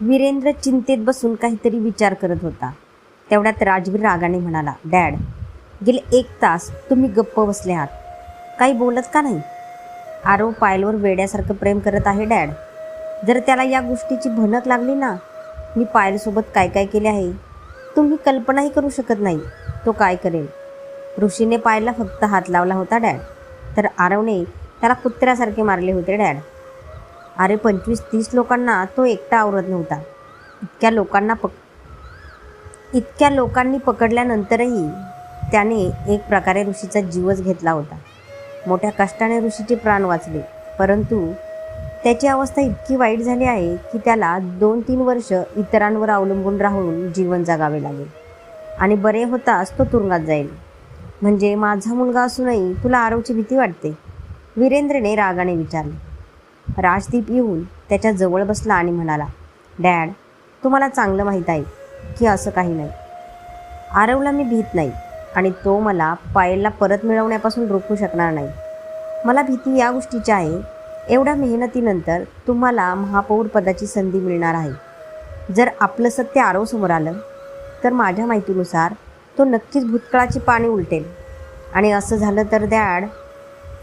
वीरेंद्र चिंतेत बसून काहीतरी विचार करत होता. तेवढ्यात राजवीर रागाने म्हणाला डॅड गेले एक तास तुम्ही गप्प बसले आहात. काही बोलत का नाही? आरव पायलवर वेड्यासारखं प्रेम करत आहे डॅड. जर त्याला या गोष्टीची भनक लागली ना मी पायलसोबत काय काय केले आहे तुम्ही कल्पनाही करू शकत नाही तो काय करेल. ऋषीने पायलला फक्त हात लावला होता डॅड. तर आरवने त्याला कुत्र्यासारखे मारले होते डॅड. अरे पंचवीस तीस लोकांना तो एकटा आवरत नव्हता. इतक्या लोकांना पक इतक्या लोकांनी पकडल्यानंतरही त्याने एक प्रकारे ऋषीचा जीवच घेतला होता. मोठ्या कष्टाने ऋषीचे प्राण वाचले परंतु त्याची अवस्था इतकी वाईट झाली आहे की त्याला दोन तीन वर्ष इतरांवर अवलंबून राहून जीवन जगावे लागेल. आणि बरे होताच तो तुरुंगात जाईल. म्हणजे माझा मुलगा असूनही तुला आरवची भीती वाटते? वीरेंद्रने रागाने विचारले. राजदीप येऊन त्याच्याजवळ बसला आणि म्हणाला डॅड तुम्हाला चांगलं माहीत आहे की असं काही नाही. आरवला मी भीत नाही आणि तो मला पायलला परत मिळवण्यापासून रोखू शकणार नाही. मला भीती या गोष्टीची आहे. एवढ्या मेहनतीनंतर तुम्हाला महापौर पदाची संधी मिळणार आहे. जर आपलं सत्य आरवसमोर आलं तर माझ्या माहितीनुसार तो नक्कीच भूतकाळाची पाणी उलटेल. आणि असं झालं तर डॅड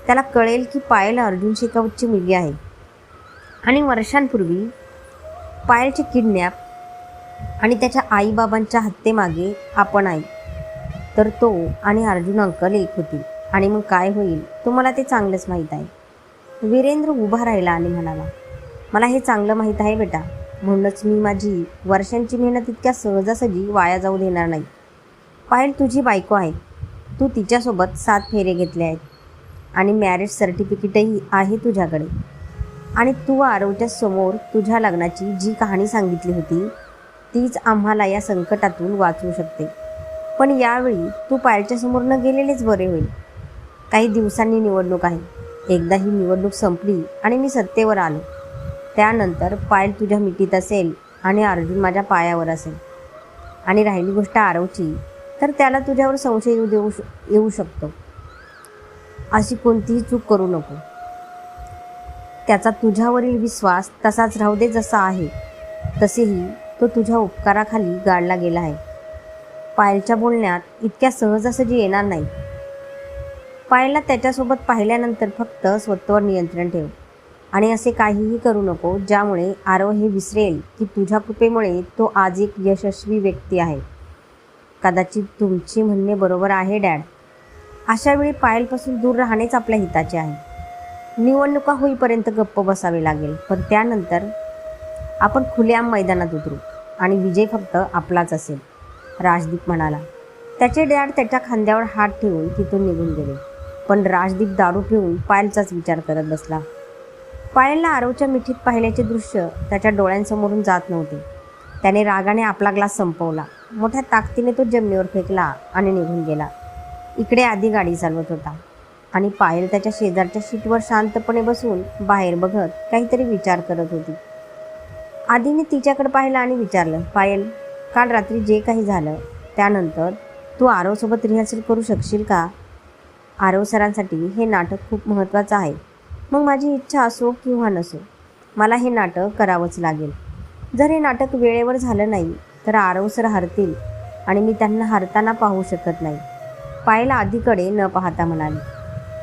त्याला कळेल की पायल अर्जुन शेखावतची मुलगी आहे. आणि वर्षांपूर्वी पायलचे किडनॅप आणि त्याच्या आईबाबांच्या हत्येमागे आपण आई. तर तो आणि अर्जुन अंकल एक होतील आणि मग काय होईल तुम्हाला ते चांगलंच माहीत आहे. वीरेंद्र उभा राहिला आणि म्हणाला मला हे चांगलं माहीत आहे बेटा. म्हणूनच मी माझी वर्षांची मेहनत इतक्या सहजासहजी वाया जाऊ देणार नाही. पायल तुझी बायको आहे. तू तिच्यासोबत सात फेरे घेतले आहेत. आणि मॅरेज सर्टिफिकेटही आहे तुझ्याकडे. आणि तू आरवच्या समोर तुझ्या लग्नाची जी कहाणी सांगितली होती तीच आम्हाला या संकटातून वाचवू शकते. पण यावेळी तू पायलच्या समोर न गेलेलेच बरे होईल. काही दिवसांनी निवडणूक आहे. एकदा ही निवडणूक संपली आणि मी सत्तेवर आलो. त्यानंतर पायल तुझ्या मिठीत असेल आणि अर्जुन माझ्या पायावर असेल. आणि राहिली गोष्ट आरवची तर त्याला तुझ्यावर संशय येऊ देऊ श येऊ शकतो. अशी कोणतीही चूक करू नको. त्याचा तुझ्यावरील विश्वास तसाच राहू दे जसा आहे. तसेही तो तुझ्या उपकाराखाली गाडला गेला आहे. पायलच्या बोलण्यात इतक्या सहजासहजी येणार नाही. पायलला त्याच्यासोबत पाहिल्यानंतर फक्त स्वतःवर नियंत्रण ठेव. आणि असे काहीही करू नको ज्यामुळे आरव हे विसरेल की तुझ्या कृपेमुळे तो आज एक यशस्वी व्यक्ती आहे. कदाचित तुमची म्हणणे बरोबर आहे डॅड. अशा वेळी पायलपासून दूर राहणेच आपल्या हिताचे आहे. निवडणुका होईपर्यंत गप्प बसावे लागेल. पण त्यानंतर आपण खुल्या मैदानात उतरू आणि विजय फक्त आपलाच असेल राजदीप म्हणाला. त्याचे डॅड त्याच्या खांद्यावर हात ठेवून तिथून निघून गेले. पण राजदीप दारू पिऊन पायलचाच विचार करत बसला. पायलला आरवच्या मिठीत पाहिल्याचे दृश्य त्याच्या डोळ्यांसमोरून जात नव्हते. त्याने रागाने आपला ग्लास संपवला. मोठ्या ताकदीने तो जमिनीवर फेकला आणि निघून गेला. इकडे आधी गाडी चालवत होता. आणि पायल त्याच्या शेजारच्या सीटवर शांतपणे बसून बाहेर बघत काहीतरी विचार करत होती. आधीने तिच्याकडे पाहिलं आणि विचारलं पायल काल रात्री जे काही झालं त्यानंतर तू आरवसोबत रिहर्सल करू शकशील का? आरव सरांसाठी हे नाटक खूप महत्त्वाचं आहे. मग माझी इच्छा असो किंवा नसो मला हे नाटक करावंच लागेल. जर हे नाटक वेळेवर झालं नाही तर आरव सर हरतील आणि मी त्यांना हरताना पाहू शकत नाही. पायला आधीकडे न पाहता म्हणाले.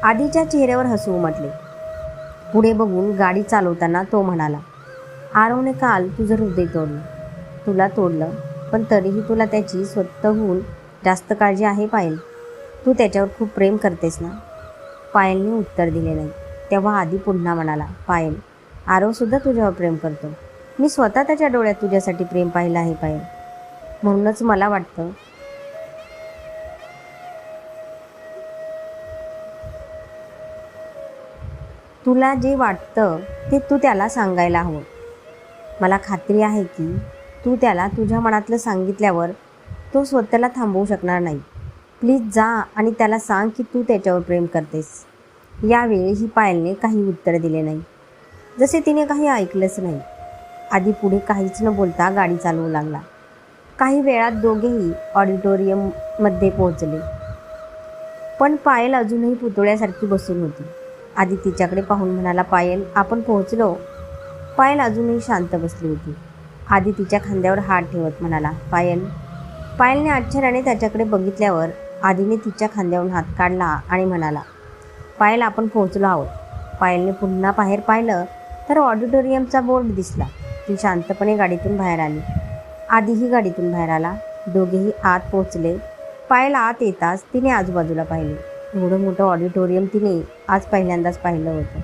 आधीच्या चेहऱ्यावर हसू उमटले. पुढे बघून गाडी चालवताना तो म्हणाला आरवने काल तुझं हृदय तोडलं. तुला तोडलं पण तरीही तुला त्याची स्वतःहून जास्त काळजी आहे पायल. तू त्याच्यावर खूप प्रेम करतेस ना? पायलने उत्तर दिले नाही. तेव्हा आधी पुन्हा म्हणाला पायल आरवसुद्धा तुझ्यावर प्रेम करतो. मी स्वतः त्याच्या डोळ्यात तुझ्यासाठी प्रेम पाहिलं आहे पायल. म्हणूनच मला वाटतं तुला जे वाटतं ते तू त्याला सांगायला हवं. मला खात्री आहे की तू त्याला तुझ्या मनातलं सांगितल्यावर तो स्वतःला थांबवू शकणार नाही. प्लीज जा आणि त्याला सांग की तू त्याच्यावर प्रेम करतेस. यावेळी ही पायलने काही उत्तर दिले नाही. जसे तिने काही ऐकलंच नाही. आधी पुढे काहीच न बोलता गाडी चालवू लागला. काही वेळात दोघेही ऑडिटोरियममध्ये पोहोचले. पण पायल अजूनही पुतळ्यासारखी बसून होती. आधी तिच्याकडे पाहून म्हणाला पायल आपण पोहोचलो. पायल अजूनही शांत बसली होती. आधी तिच्या खांद्यावर हात ठेवत म्हणाला पायल. पायलने आश्चर्याने त्याच्याकडे बघितल्यावर आधीने तिच्या खांद्यावरून हात काढला आणि म्हणाला पायल आपण पोहोचलो आहोत. पायलने पुन्हा बाहेर पाहिलं तर ऑडिटोरियमचा बोर्ड दिसला. ती शांतपणे गाडीतून बाहेर आली. आधीही गाडीतून बाहेर आला. दोघेही आत पोहोचले. पायल आत येताच तिने आजूबाजूला पाहिले. एवढं मोठं ऑडिटोरियम तिने आज पहिल्यांदाच पाहिलं होतं.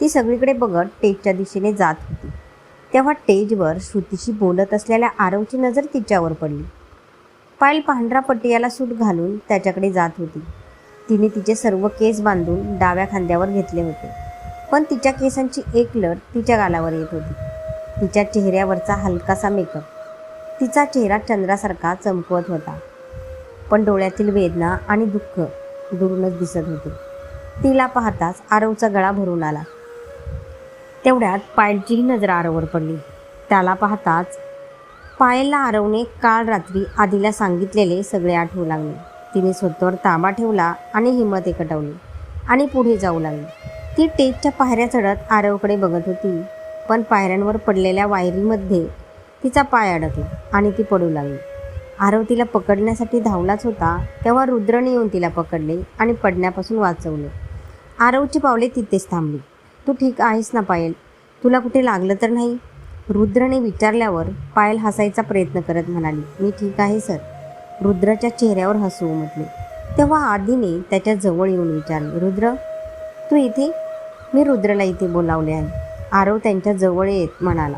ती सगळीकडे बघत टेजच्या दिशेने जात होती. तेव्हा टेजवर श्रुतीशी बोलत असलेल्या आरवची नजर तिच्यावर पडली. पायल पांढरा पटियाला सूट घालून त्याच्याकडे जात होती. तिने तिचे सर्व केस बांधून डाव्या खांद्यावर घेतले होते. पण तिच्या केसांची एक लट तिच्या गालावर येत होती. तिच्या चेहऱ्यावरचा हलकासा मेकअप तिचा चेहरा चंद्रासारखा चमकवत होता. पण डोळ्यातील वेदना आणि दुःख दुरूनच दिसत होते. तिला पाहताच आरवचा गळा भरून आला. तेवढ्यात पायलचीही नजर आरववर पडली. त्याला पाहताच पायलला आरवने काल रात्री आधीला सांगितलेले सगळे आठवू लागले. तिने स्वतःवर ताबा ठेवला आणि हिंमत एकटवली आणि पुढे जाऊ लागली. ती टेजच्या पायऱ्या चढत आरवकडे बघत होती पण पायऱ्यांवर पडलेल्या वायरीमध्ये तिचा पाय अडकला आणि ती पडू लागली. आरव तिला पकडण्यासाठी धावलाच होता तेव्हा रुद्रने येऊन तिला पकडले आणि पडण्यापासून वाचवले. आरवची पावले तिथेच थांबली. तू ठीक आहेस ना पायल? तुला कुठे लागलं तर नाही? रुद्रने विचारल्यावर पायल हसायचा प्रयत्न करत म्हणाली मी ठीक आहे सर. रुद्राच्या चेहऱ्यावर हसू उमटले. तेव्हा आधीने त्याच्याजवळ येऊन विचारले रुद्र तू इथे? मी रुद्रला इथे बोलावले आहे. आरव त्यांच्या जवळ येत म्हणाला.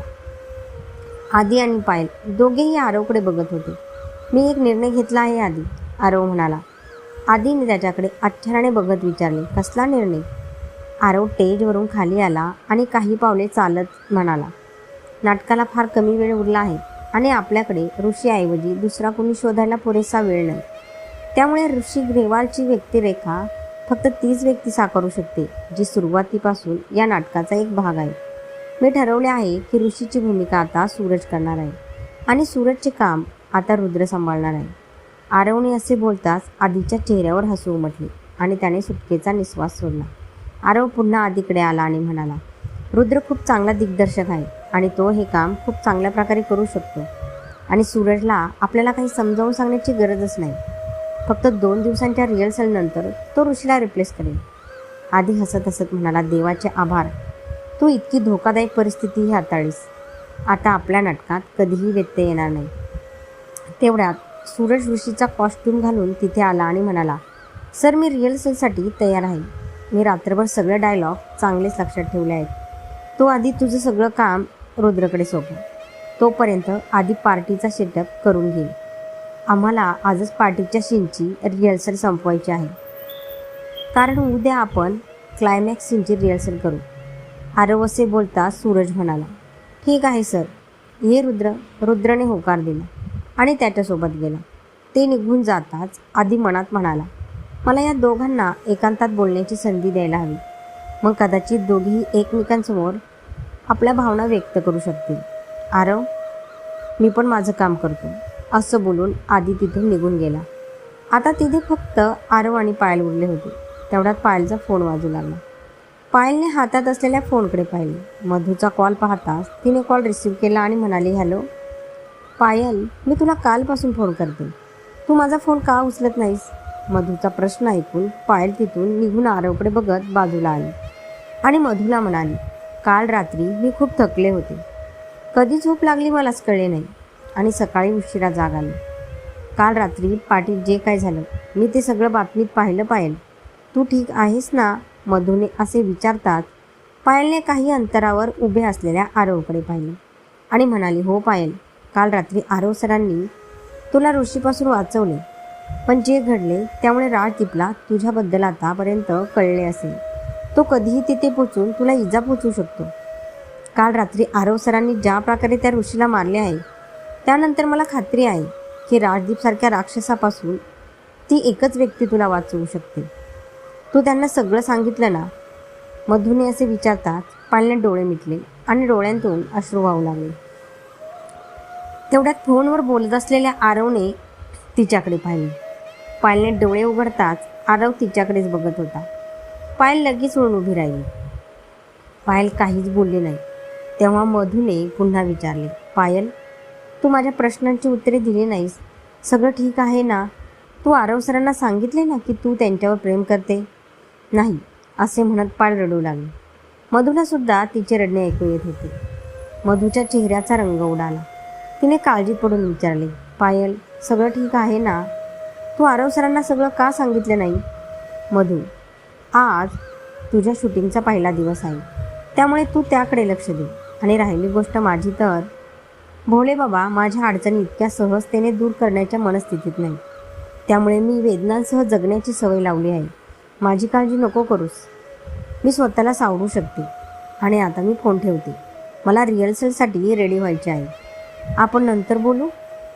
आदी आणि पायल दोघेही आरवकडे बघत होते. मी एक निर्णय घेतला आहे आधी आरव म्हणाला. आधीने त्याच्याकडे आश्चर्याने बघत विचारले कसला निर्णय? आरव टेजवरून खाली आला आणि काही पावले चालत म्हणाला नाटकाला फार कमी वेळ उरला आहे आणि आपल्याकडे ऋषीऐवजी दुसरा कोणी शोधायला पुरेसा वेळ नाही. त्यामुळे ऋषी ग्रेवालची व्यक्तिरेखा फक्त तीच व्यक्ती साकारू शकते जी सुरुवातीपासून या नाटकाचा एक भाग आहे. मी ठरवले आहे की ऋषीची भूमिका आता सूरज करणार आहे आणि सूरजचे काम आता रुद्र सांभाळणार आहे. आरवणी असे बोलताच आधीच्या चेहऱ्यावर हसू उमटली आणि त्याने सुटकेचा निश्वास सोडला. आरव पुन्हा आधीकडे आला आणि म्हणाला रुद्र खूप चांगला दिग्दर्शक आहे आणि तो हे काम खूप चांगल्या प्रकारे करू शकतो. आणि सूरजला आपल्याला काही समजावून सांगण्याची गरजच नाही. फक्त दोन दिवसांच्या रिहर्सलनंतर तो ऋषीला रिप्लेस करेल. आधी हसत हसत म्हणाला देवाचे आभार. तू इतकी धोकादायक परिस्थितीही हाताळीस आता आपल्या नाटकात कधीही व्यत्यय येणार नाही. तेवढ्यात सूरज ऋषीचा कॉस्ट्यूम घालून तिथे आला आणि म्हणाला सर मी रिहर्सलसाठी तयार आहे. मी रात्रभर सगळे डायलॉग चांगलेच लक्षात ठेवले आहेत. तो आधी तुझं सगळं काम रुद्रकडे सोपव. तोपर्यंत आधी पार्टीचा सेटअप करून घेईल आम्हाला आजच पार्टीच्या सीनची रिहर्सल संपवायची आहे. कारण उद्या आपण क्लायमॅक्स सीनची रिहर्सल करू. आरवसे बोलता सूरज म्हणाला ठीक आहे सर. ये रुद्र. रुद्रने होकार दिला. आणि त्याच्यासोबत गेला. ते निघून जाताच आधी मनात म्हणाला मला या दोघांना एकांतात बोलण्याची संधी द्यायला हवी. मग कदाचित दोघीही एकमेकांसमोर आपल्या भावना व्यक्त करू शकतील. आरव मी पण माझं काम करतो. असं बोलून आधी तिथून निघून गेला. आता तिथे फक्त आरव आणि पायल उरले होते. तेवढ्यात पायलचा फोन वाजू लागला. पायलने हातात असलेल्या फोनकडे पाहिले. मधूचा कॉल पाहताच तिने कॉल रिसीव्ह केला आणि म्हणाली हॅलो पायल मी तुला कालपासून फोन करते. तू माझा फोन का उचलत नाहीस? मधूचा प्रश्न ऐकून पायल तिथून निघून आरवकडे बघत बाजूला आली. आणि मधूला म्हणाली काल रात्री मी खूप थकले होते. कधी झोप लागली मलाच कळले नाही. आणि सकाळी उशिरा जाग आली. काल रात्री पार्टीत जे काय झालं मी ते सगळं बातमीत पाहिलं पायल. तू ठीक आहेस ना? मधूने असे विचारतात पायलने काही अंतरावर उभे असलेल्या आरवकडे पाहिले. आणि म्हणाली हो पायल काल रात्री आरव सरांनी तुला ऋषीपासून वाचवले. पण जे घडले त्यामुळे राजदीपला तुझ्याबद्दल आतापर्यंत कळले असेल. तो कधीही तिथे पोचून तुला इजा पोचू शकतो. काल रात्री आरव सरांनी ज्या प्रकारे त्या ऋषीला मारले आहे त्यानंतर मला खात्री आहे की राजदीपसारख्या राक्षसापासून ती एकच व्यक्ती तुला वाचवू शकते. तू त्यांना सगळं सांगितलं ना? मधुने असे विचारतात पालने डोळे मिटले आणि डोळ्यांतून अश्रू वाहू लागले. तेवढ्यात फोनवर बोलत असलेल्या आरवने तिच्याकडे पाहिले. पायलने डोळे उघडताच आरव तिच्याकडेच बघत होता. पायल लगेच उडून उभी राहिली. पायल काहीच बोलली नाही. तेव्हा मधूने पुन्हा विचारले पायल तू माझ्या प्रश्नांची उत्तरे दिली नाहीस. सगळं ठीक आहे ना? तू आरव सरांना सांगितले ना की तू त्यांच्यावर प्रेम करते? नाही असे म्हणत पायल रडू लागली. मधूला सुद्धा तिचे रडणे ऐकू येत होते. मधूच्या चेहऱ्याचा रंग उडाला. तिने काळजीत पडून विचारले पायल सगळं ठीक आहे ना? तू आरव सरांना सगळं का सांगितलं नाही? मधू आज तुझ्या शूटिंगचा पहिला दिवस आहे. त्यामुळे तू त्याकडे लक्ष दे. आणि राहिली गोष्ट माझी तर भोले बाबा माझ्या अडचणी इतक्या सहजतेने दूर करण्याच्या मनस्थितीत नाही. त्यामुळे मी वेदनांसह जगण्याची सवय लावली आहे. माझी काळजी नको करूस. मी स्वतःला सावरू शकते. आणि आता मी फोन ठेवते. मला रिहर्सलसाठी रेडी व्हायचे आहे. आपण नंतर बोलू?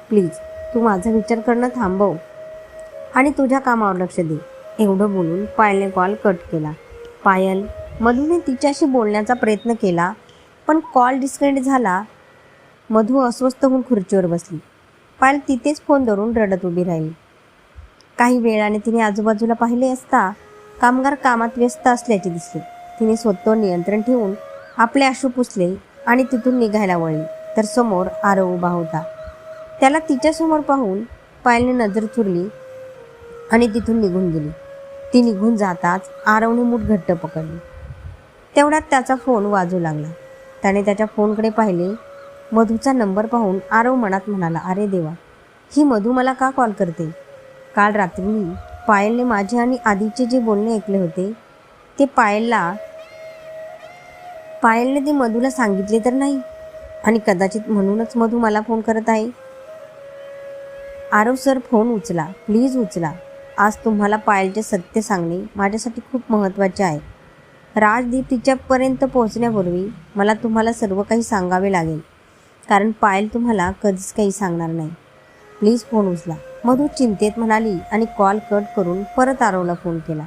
प्लीज तू माझा विचार करणं थांबव. आणि तुझ्या कामावर लक्ष दे. एवढं बोलून पायलने कॉल कट केला. पायल मधूने तिच्याशी बोलण्याचा प्रयत्न केला पण कॉल डिस्कनेक्ट झाला. मधू अस्वस्थ होऊन खुर्चीवर बसली. पायल तिथेच फोन धरून रडत उभी राहिली. काही वेळाने तिने आजूबाजूला पाहिले असता कामगार कामात व्यस्त असल्याचे दिसले. तिने स्वतःवर नियंत्रण ठेवून आपले अश्रू पुसले आणि तिथून निघायला वळली. तर समोर आरव उभा होता. त्याला तिच्यासमोर पाहून पायलने नजर चुरली आणि तिथून निघून गेली. ती निघून जाताच आरवने मूठ घट्ट पकडली. तेवढ्यात त्याचा फोन वाजू लागला. त्याने त्याच्या फोनकडे पाहिले. मधूचा नंबर पाहून आरव मनात म्हणाला अरे देवा ही मधू मला का कॉल करते? काल रात्री पायलने माझे आणि आधीचे जे बोलणे ऐकले होते ते पायलला पायलने ते मधूला सांगितले तर नाही? आणि कदाचित म्हणूनच मधू मला फोन करत आहे. आरव सर फोन उचला. प्लीज उचला. आज तुम्हाला पायलचे सत्य सांगणे माझ्यासाठी खूप महत्त्वाचे आहे. राजदीप तिच्यापर्यंत पोहोचण्यापूर्वी मला तुम्हाला सर्व काही सांगावे लागेल. कारण पायल तुम्हाला कधीच काही सांगणार नाही. प्लीज फोन उचला. मधू चिंतेत म्हणाली आणि कॉल कट करून परत आरवला फोन केला.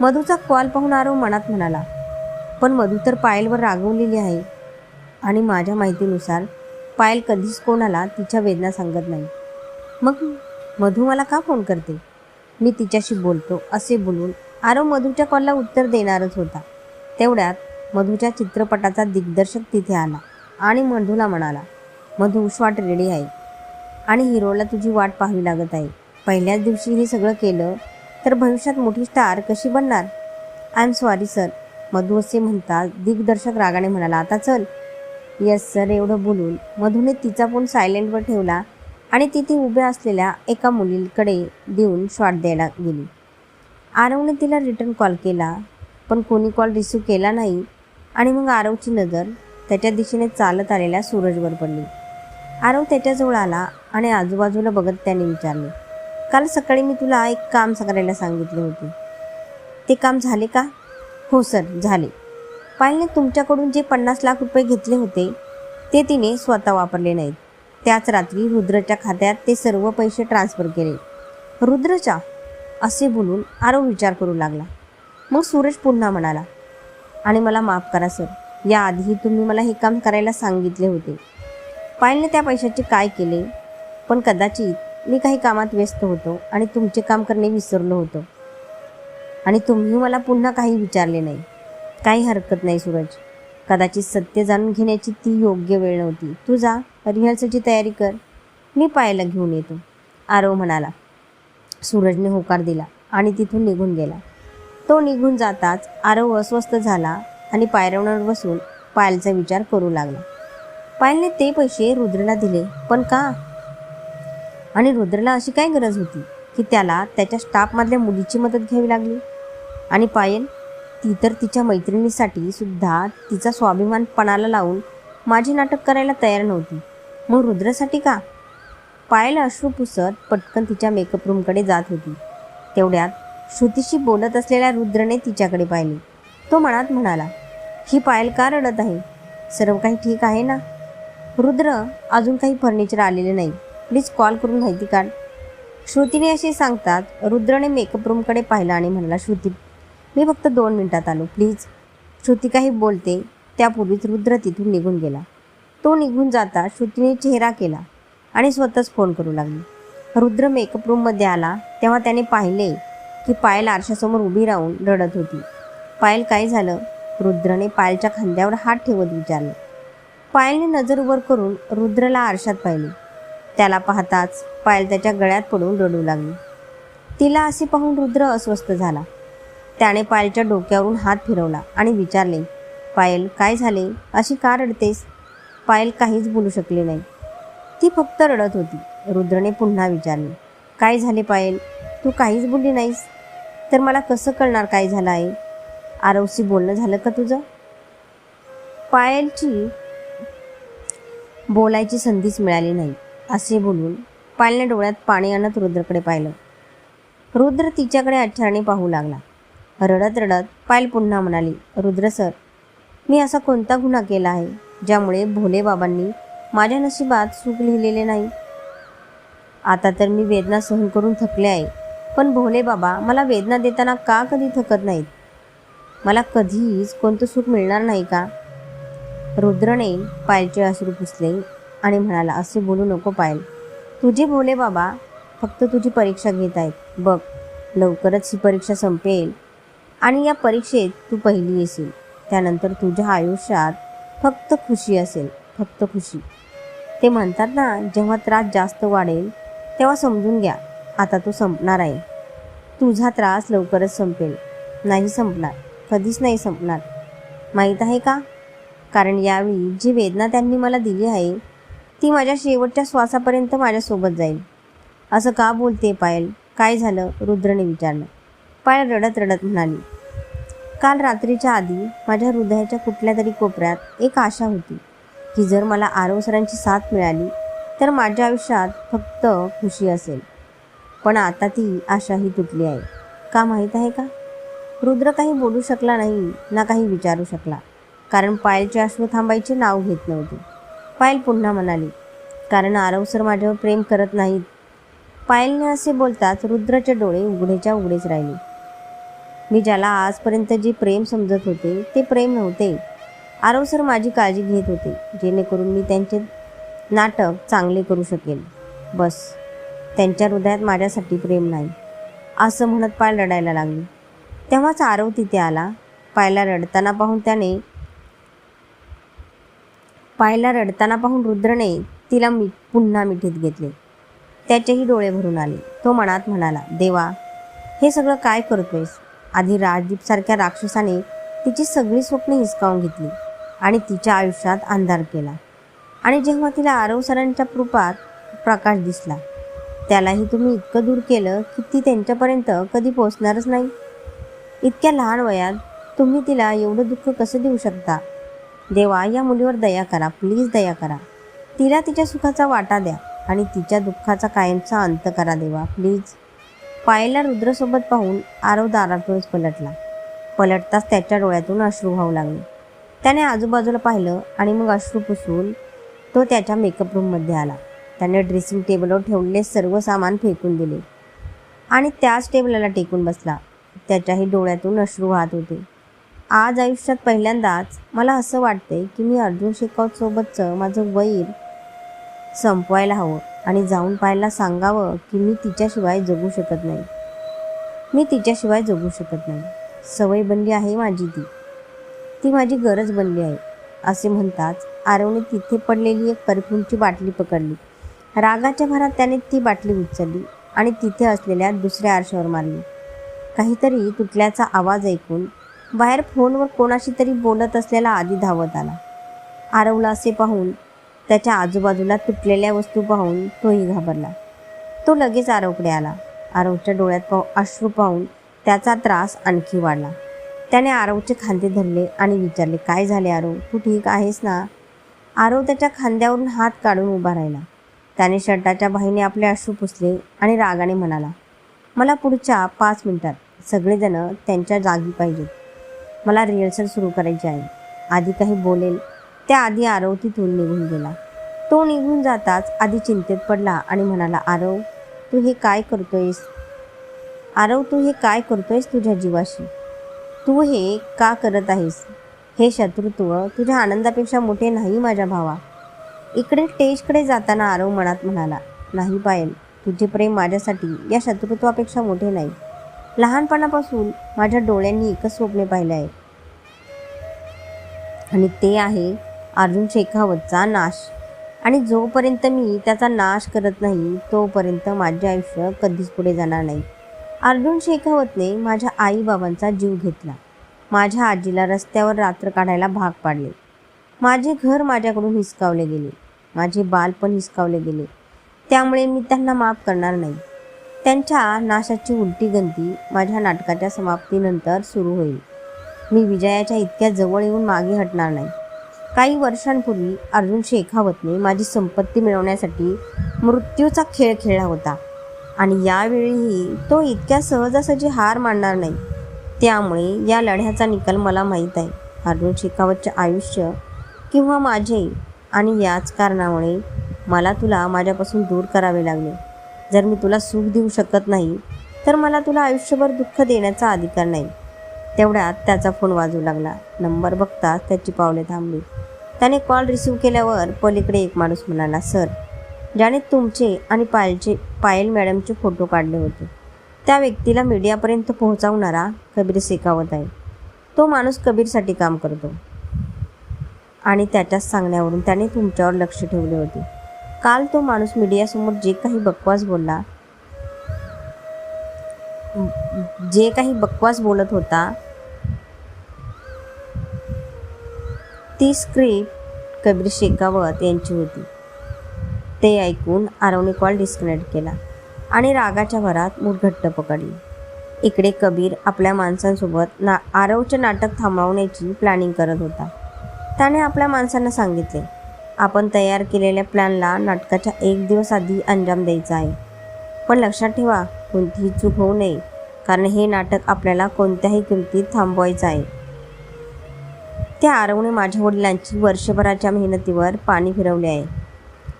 मधूचा कॉल पाहून आरव मनात म्हणाला पण मधू तर पायलवर रागवलेली आहे. आणि माझ्या माहितीनुसार पायल कधीच कोणाला तिच्या वेदना सांगत नाही. मग मधू मला का फोन करते? मी तिच्याशी बोलतो असे बोलून आरव मधूच्या कॉलला उत्तर देणारच होता. तेवढ्यात मधूच्या चित्रपटाचा दिग्दर्शक तिथे आला आणि मधूला म्हणाला मधू शॉट रेडी आहे. आणि हिरोला तुझी वाट पाहावी लागत आहे. पहिल्याच दिवशी हे सगळं केलं तर भविष्यात मोठी स्टार कशी बनणार? I am sorry sir Madhu असे म्हणतात दिग्दर्शक रागाने म्हणाला आता चल येस सर एवढं बोलून मधूने तिचा फोन सायलेंटवर ठेवला आणि तिथे उभ्या असलेल्या एका मुलीकडे देऊन शॉट द्यायला गेली. आरवने तिला रिटर्न कॉल केला पण कोणी कॉल रिसीव केला नाही आणि मग आरवची नजर त्याच्या दिशेने चालत आलेल्या सूरजवर पडली. आरव त्याच्याजवळ आला आणि आजूबाजूला बघत त्याने विचारले काल सकाळी मी तुला एक काम करायला सांगितले होते. ते काम झाले का? हो सर झाले. पायलने तुमच्याकडून जे पन्नास लाख रुपये घेतले होते ते तिने स्वतः वापरले नाहीत. त्याच रात्री रुद्रच्या खात्यात ते सर्व पैसे ट्रान्स्फर केले. रुद्रच्या असे बोलून आरव विचार करू लागला. मग सूरज पुन्हा म्हणाला आणि मला माफ करा सर. याआधीही तुम्ही मला हे काम करायला सांगितले होते. पायलने त्या पैशाचे काय केले पण कदाचित मी काही कामात व्यस्त होतो आणि तुमचे काम करणे विसरलो होतो. आणि तुम्ही मला पुन्हा काही विचारले नाही. काही हरकत नाही सूरज. कदाचित सत्य जाणून घेण्याची ती योग्य वेळ नव्हती. तू जा रिहर्सलची तयारी कर. मी पायाला घेऊन येतो. आरव म्हणाला. सूरजने होकार दिला आणि तिथून निघून गेला. तो निघून जाताच आरव अस्वस्थ झाला आणि पायरवणार बसून पायलचा विचार करू लागला. पायलने ते पैसे रुद्रला दिले पण का? आणि रुद्रला अशी काय गरज होती की त्याला त्याच्या स्टाफमधल्या मुलीची मदत घ्यावी लागली? आणि पायल? ती तर तिच्या मैत्रिणीसाठी सुद्धा तिचा स्वाभिमान पणाला लावून माझे नाटक करायला तयार नव्हती. मग रुद्रासाठी का? पायल अश्रू पुसत पटकन तिच्या मेकअप रूमकडे जात होती. तेवढ्यात श्रुतीशी बोलत असलेल्या रुद्रने तिच्याकडे पाहिले. तो मनात म्हणाला ही पायल का रडत आहे? सर्व काही ठीक आहे ना? रुद्र अजून काही फर्निचर आलेले नाही. प्लीज कॉल करून माहिती काढ. श्रुतीने असे सांगतात रुद्रने मेकअप रूमकडे पाहिला आणि म्हणाला श्रुती मी फक्त दोन मिनटात आलो. प्लीज. श्रुती काही बोलते. त्यापूर्वीच रुद्र तिथून निघून गेला. तो निघून जाता श्रुतीने चेहरा केला आणि स्वतःच फोन करू लागली. रुद्र मेकअप रूममध्ये आला. तेव्हा त्याने पाहिले की पायल आरशासमोर उभी राहून रडत होती. पायल काय झालं? रुद्रने पायलच्या खांद्यावर हात ठेवत विचारलं. पायलने नजर वर करून रुद्रला आरशात पाहिले. त्याला पाहताच पायल त्याच्या गळ्यात पडून रडू लागली. तिला असे पाहून रुद्र अस्वस्थ झाला. त्याने पायलच्या डोक्यावरून हात फिरवला आणि विचारले पायल काय झाले? अशी का रडतेस? पायल काहीच बोलू शकली नाही. ती फक्त रडत होती. रुद्रने पुन्हा विचारले काय झाले पायल? तू काहीच बोलली नाहीस? तर मला कसं कळणार काय झालं आहे? आरवशी बोलणं झालं का तुझं? पायलची बोलायची संधीच मिळाली नाही. असे बोलून पायलने डोळ्यात पाणी आणत रुद्रकडे पाहिलं. रुद्र तिच्याकडे आच्छाने पाहू लागला. रडत रडत पायल पुन्हा म्हणाली रुद्र सर मी असा कोणता गुन्हा केला आहे ज्यामुळे भोले बाबांनी माझ्या नशिबात सुख लिहिलेले नाही? आता तर मी वेदना सहन करून थकले आहे पण भोले बाबा मला वेदना देताना का कधी थकत नाहीत? मला कधीच कोणतं सुख मिळणार नाही का? रुद्रने पायलचे अश्रू पुसले आणि म्हणाला असे बोलू नको पायल. तुझे भोले बाबा फक्त तुझी परीक्षा घेत आहेत. बघ लवकरच ही परीक्षा संपेल. आणि या परीक्षेत तू पहिली येशील. त्यानंतर तुझ्या आयुष्यात फक्त खुशी असेल फक्त खुशी. ते म्हणतात ना जेव्हा त्रास जास्त वाढेल तेव्हा समजून घ्या आता तो संपणार आहे. तुझा त्रास लवकरच संपेल. नाही संपणार कधीच नाही संपणार. माहीत आहे का? कारण यावेळी जी वेदना त्यांनी मला दिली आहे ती माझ्या शेवटच्या श्वासापर्यंत माझ्यासोबत जाईल. असं का बोलते पायल? काय झालं? रुद्रने विचारलं. पायल रडत रडत म्हणाली काल रात्रीच्या आधी माझ्या हृदयाच्या कुठल्या तरी कोपऱ्यात एक आशा होती की जर मला आरव सरांची साथ मिळाली तर माझ्या आयुष्यात फक्त खुशी असेल. पण आता ती आशाही तुटली आहे. का माहीत आहे का? रुद्र काही बोलू शकला नाही ना काही विचारू शकला. कारण पायलचे अश्रू थांबायचे नाव घेत नव्हते. पायल पुन्हा म्हणाली कारण आरव सर माझ्यावर प्रेम करत नाहीत. पायलने असे बोलताच रुद्राचे डोळे उघडेच्या उघडेच राहिले. मी ज्याला आजपर्यंत जे प्रेम समजत होते ते प्रेम नव्हते. आरव सर माझी काळजी घेत होते जेणेकरून मी त्यांचे नाटक चांगले करू शकेल. बस त्यांच्या हृदयात माझ्यासाठी प्रेम नाही असं म्हणत पाय रडायला लागली. तेव्हाच आरव तिथे आला पायला रडताना पाहून त्याने पायला रडताना पाहून रुद्रने तिला मी पुन्हा मिठीत घेतले. त्याचेही डोळे भरून आले. तो मनात म्हणाला देवा हे सगळं काय करतोयस? आधी राजदीपसारख्या राक्षसाने तिची सगळी स्वप्ने हिसकावून घेतली आणि तिच्या आयुष्यात अंधार केला. आणि जेव्हा तिला आरव सरांच्या कृपात प्रकाश दिसला त्यालाही तुम्ही इतकं दूर केलं की ती त्यांच्यापर्यंत कधी पोहोचणारच नाही. इतक्या लहान वयात तुम्ही तिला एवढं दुःख कसं देऊ शकता? देवा या मुलीवर दया करा प्लीज दया करा. तिला तिच्या सुखाचा वाटा द्या आणि तिच्या दुःखाचा कायमचा अंत करा देवा प्लीज. पायला रुद्रसोबत पाहून आरव दारातूनच पलटला. पलटताच त्याच्या डोळ्यातून अश्रू वाहू लागले. त्याने आजूबाजूला पाहिलं आणि मग अश्रू पुसून तो त्याच्या मेकअप रूममध्ये आला. त्याने ड्रेसिंग टेबलवर ठेवलेले सर्व सामान फेकून दिले. आणि त्याच टेबलाला टेकून बसला. त्याच्याही डोळ्यातून अश्रू वाहत होते. आज आयुष्यात पहिल्यांदाच मला असं वाटतंय की मी अर्जुन शेकावतसोबतचं माझं वैर संपवायला हवं. आणि जाऊन पाहायला सांगावं की मी तिच्याशिवाय जगू शकत नाही. मी तिच्याशिवाय जगू शकत नाही. सवय बनली आहे माझी ती. ती माझी गरज बनली आहे. असे म्हणताच आरवने तिथे पडलेली एक परफ्यूमची बाटली पकडली. रागाच्या भरात त्याने ती बाटली उचलली आणि तिथे असलेल्या दुसऱ्या आरशावर मारली. काहीतरी तुटल्याचा आवाज ऐकून बाहेर फोनवर कोणाशी तरी बोलत असलेला आधी धावत आला. आरवला असे पाहून त्याच्या आजूबाजूला तुटलेल्या वस्तू पाहून तोही घाबरला. तो लगेच आरवकडे आला. आरवच्या डोळ्यात पाहू अश्रू पाहून त्याचा त्रास आणखी वाढला. त्याने आरवचे खांदे धरले आणि विचारले काय झाले आरव तू ठीक आहेस ना? आरव त्याच्या खांद्यावरून हात काढून उभा राहिला. त्याने शर्टाच्या बाहीने आपले अश्रू पुसले आणि रागाने म्हणाला मला पुढच्या पाच मिनिटात सगळेजण त्यांच्या जागी पाहिजेत. मला रिहर्सल सुरू करायची आहे. आधी काही बोलेल त्याआधी आरव तिथून निघून गेला. तो निघून जाताच आधी चिंतेत पडला आणि म्हणाला आरव तू हे काय करतोयस? आरव तू हे काय करतोयस तुझ्या जीवाशी? तू हे का करत आहेस? हे शत्रुत्व तुझ्या आनंदापेक्षा मोठे नाही माझ्या भावा. इकडे स्टेजकडे जाताना आरव मनात म्हणाला नाही पायल तुझे प्रेम माझ्यासाठी या शत्रुत्वापेक्षा मोठे नाही. लहानपणापासून माझ्या डोळ्यांनी एकच स्वप्ने पाहिले आहे. आणि ते आहे अर्जुन शेखावतचा नाश. आणि जोपर्यंत मी त्याचा नाश करत नाही तोपर्यंत माझे आयुष्य कधीच पुढे जाणार नाही. अर्जुन शेखावतने माझ्या आईबाबांचा जीव घेतला. माझ्या आजीला रस्त्यावर रात्र काढायला भाग पाडले. माझे घर माझ्याकडून हिसकावले गेले. माझे बालपण हिसकावले गेले. त्यामुळे मी त्यांना माफ करणार नाही. त्यांच्या नाशाची उलटी गंती माझ्या नाटकाच्या समाप्तीनंतर सुरू होईल. मी विजयाच्या इतक्या जवळ येऊन मागे हटणार नाही. काही वर्षांपूर्वी अर्जुन शेखावतने माझी संपत्ती मिळवण्यासाठी मृत्यूचा खेळ खेळला होता. आणि यावेळीही तो इतक्या सहजासहजी हार मानणार नाही. त्यामुळे या लढ्याचा निकाल मला माहीत आहे. अर्जुन शेखावतचे आयुष्य किंवा माझे आणि याच कारणामुळे मला तुला माझ्यापासून दूर करावे लागले. जर मी तुला सुख देऊ शकत नाही तर मला तुला आयुष्यभर दुःख देण्याचा अधिकार नाही. तेवढ्यात त्याचा फोन वाजू लागला. नंबर बघताच त्याची पावले थांबली. त्याने कॉल रिसीव केल्यावर पलीकडे एक माणूस म्हणाला सर ज्याने तुमचे आणि पायलचे पायल मॅडमचे फोटो काढले होते. त्या व्यक्तीला मीडियापर्यंत पोहोचवणारा कबीर शेखावत आहे. तो माणूस कबीरसाठी काम करतो. आणि त्याच्याच सांगण्यावरून त्याने तुमच्यावर लक्ष ठेवले होते. काल तो माणूस मीडियासमोर जे काही बकवास बोलला जे काही बकवास बोलत होता ती स्क्रिप्ट कबीर शेखावत यांची होती. ते ऐकून आरवने कॉल डिस्कनेक्ट केला आणि रागाच्या भरात मूठ घट्ट पकडली. इकडे कबीर आपल्या माणसांसोबत ना आरवचे नाटक थांबवण्याची प्लॅनिंग करत होता. त्याने आपल्या माणसांना सांगितले आपण तयार केलेल्या प्लॅनला नाटकाच्या एक दिवस आधी अंजाम द्यायचा आहे. पण लक्षात ठेवा कोणतीही चूक होऊ नये कारण हे नाटक आपल्याला कोणत्याही किमतीत थांबवायचं आहे. त्या आरवने माझ्या वडिलांची वर्षभराच्या मेहनतीवर पाणी फिरवले आहे.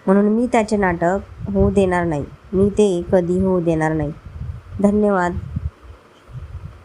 म्हणून मी त्याचे नाटक होऊ देणार नाही. मी ते कधी होऊ देणार नाही. धन्यवाद.